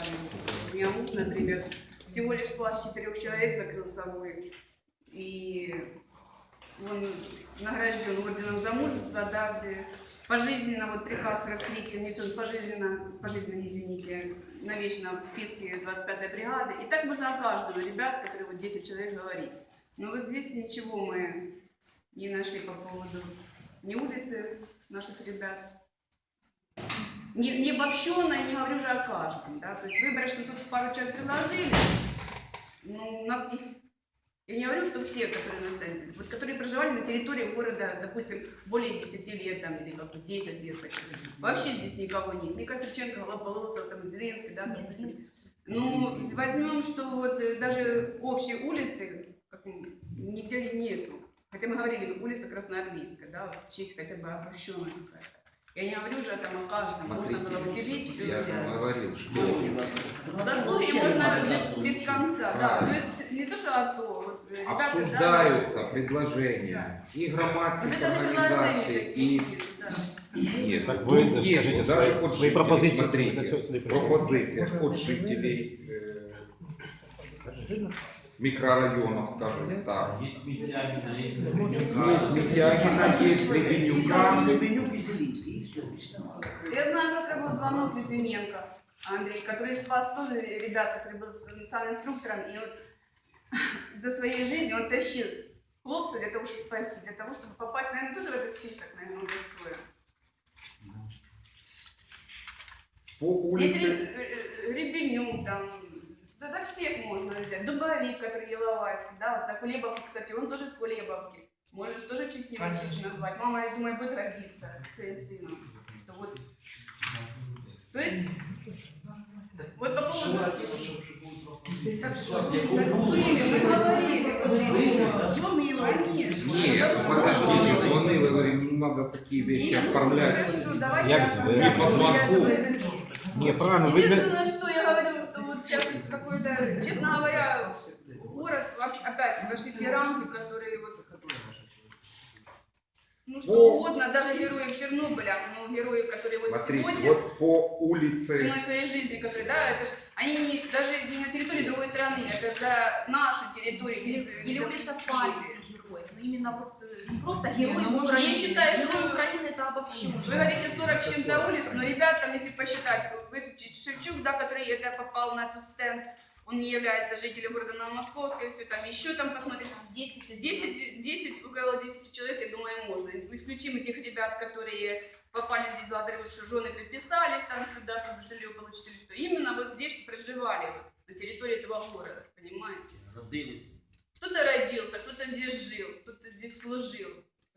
сами. У меня муж, например, всего лишь класс четырех человек закрыл собой. И он награжден орденом за мужество, даже пожизненно, вот приказ 43 внесен пожизненно, пожизненно, извините, навечно в списке 25-й бригады. И так можно о каждом, ребят, которые вот 10 человек говорить. Но вот здесь ничего мы не нашли по поводу ни улицы наших ребят, не, не обобщенно, не говорю уже о каждом, да, то есть выборочно тут пару человек предложили, но у нас их, я не говорю, что все, которые вот которые проживали на территории города, допустим, более 10 лет там, или как 10 лет, вообще здесь никого нет, ни Костриченко, Лополосов, там, Зеленский, да, допустим. Ну, возьмем, что вот э, даже общей улицы как, нигде нету. Хотя мы говорили, улица Красноармейская, да, в честь хотя бы обобщенная какая-то. Я не говорю уже там о каждом, можно было выделить. я взять. же говорил, что Заслуги можно без, без конца, да. Правильно. То есть не то, что а то. Вот, э, ребята, обсуждаются да, предложения и Вот громадских это же предложения организаций, такие, и да. нет, Так тут ви є, скажіть от свої- даже от свої жителей, пропозиції. смотрите, пропозиция от жителей э, микрорайонов, скажем так. Есть Митягина, есть Есть Митягина, есть Гребенюка. Лебенюк и Зелинский, и все. Я знаю, завтра был звонок Литвиненко Андрей, который спас тоже ребят, который был инструктором, и он за своей жизнью он тащил хлопцев для того, чтобы спасти, для того, чтобы попасть, наверное, тоже в этот список, наверное, он достоин. По Если улице э, Ребенюк, там, да, да всех можно взять. Дубовик, который Еловайский, да, вот так, Кулебовки, кстати, он тоже с Кулебовки. Можешь тоже в честь него назвать. Мама, я думаю, будет гордиться своим сыном. Что вот. То есть, вот по поводу... Так что, так были, мы говорили, Звонила. Конечно. Нет, подождите, я надо такие вещи Нет, оформлять. Хорошо, правильно, ви Единственное, что я говорю, что вот сейчас какой-то, честно говоря, город, опять вошли в те рамки, которые вот, ну что О. угодно, даже героев Чернобыля, ну героев, которые вот Смотрите, сегодня, вот по улице ценой своей жизни, которые, да, это ж, они не, даже не на территории другой страны, это за нашу территорию. Или, или улица памяти. Ну именно вот э, не просто Не, герои ну, может, Украины. я считаю, Герои что- Украины это обобщенно. Вы говорите 40 с чем-то улиц, но ребят, там, если посчитать, выключить Шевчук, да, который это попал на этот стенд, он не является жителем города Новомосковска, все там, еще там посмотреть. 10, 10, 10, около 10 человек, я думаю, можно. Исключим этих ребят, которые попали здесь благодаря что жены приписались там сюда, чтобы жилье получить или что. Именно вот здесь, что проживали вот, на территории этого города, понимаете? Родились. Кто-то родился, кто-то здесь жил, кто-то здесь служил.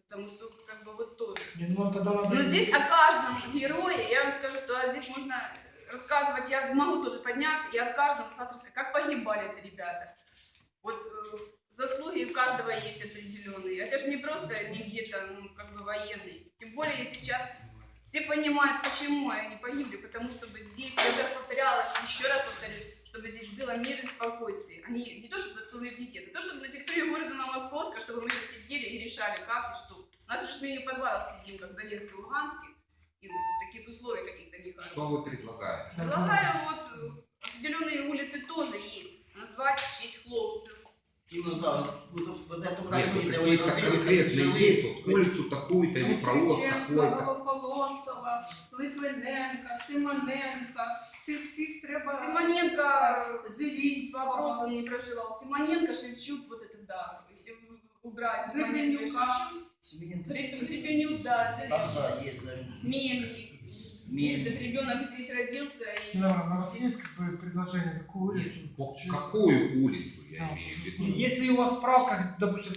Потому что, как бы, вот тоже. Я думал, тогда надо... Но здесь о каждом герое, я вам скажу, что здесь можно рассказывать, я могу тоже подняться, и о каждом рассказать, как погибали эти ребята. Вот э, заслуги у каждого есть определенные. Это же не просто не где-то, ну, как бы военный. Тем более сейчас все понимают, почему они погибли, потому что здесь, я уже повторялась, еще раз повторюсь, чтобы здесь было мир и спокойствие. Они не то, что заслуги в не то, чтобы на территории города Новомосковска, чтобы мы здесь сидели и решали, как и что. У нас же мы не в подвалах сидим, как в Донецке, Луганске, и в таких условиях каких-то нехороших. Что вы предлагаете? Предлагаю вот э, определенные улицы тоже есть, назвать в честь хлопцев. Именно, да, вот в этом Нет, районе, ну где вы какие-то конкретные есть, вот улицу такую-то или Шевченка, такой-то. Голополосова, Литвиненка, Симоненка. Цих всіх треба Симоненко Зелінського. вопрос он не проживал. Симоненко, Шевчук, вот это да. Если убрать Симоненко и Гребенюка. Шевчук. Греб- Гребенюк, да. Мельник. Этот ребенок здесь родился и Да, у вас есть как бы предложение, какую улицу? Какую улицу я Да. имею в виду? Если у вас справка, допустим,